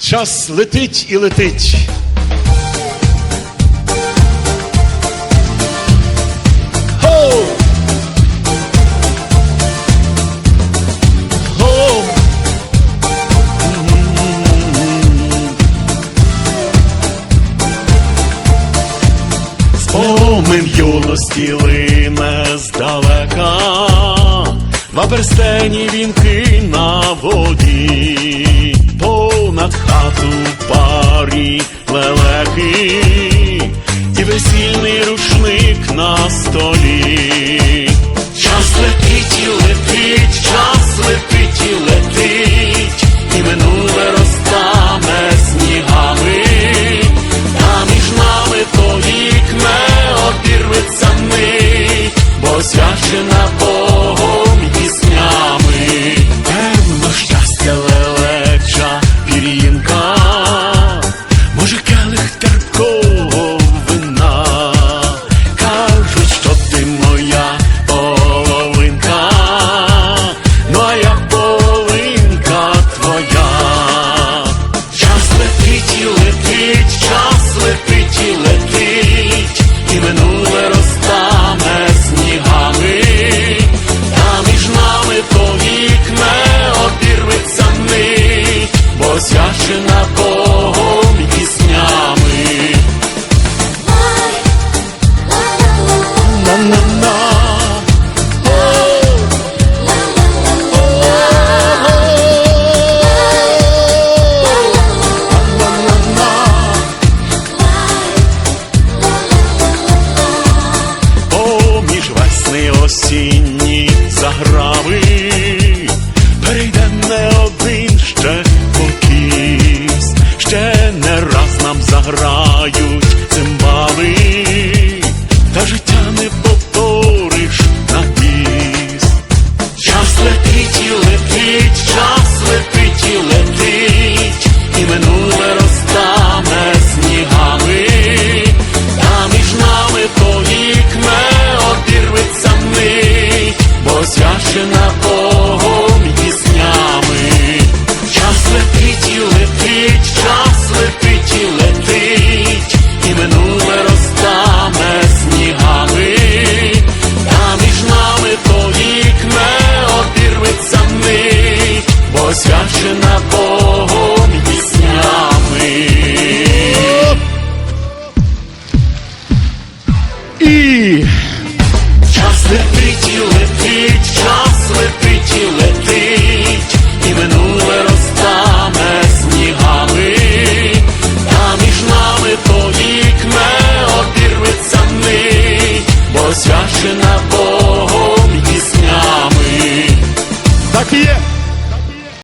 Час летить і летить. Хоу! Хоу! Спомин юності лине здалека, Два перстені вінки на воді, на столі. Час летить і летить, час летить і летить, і минуле розтане снігами, та між нами повік не обірветься мить, бо свячена Богом піснями, певно щастя лелеча пір'їнка, свячена Богом піснями. Весни осінні заграви заграють цимбали, та життя не повториш на біс. Час летить і летить, час І. Час летить і летить, час летить і летить, і минуле розтане снігами, та між нами то вік не обірветься нить, бо священа.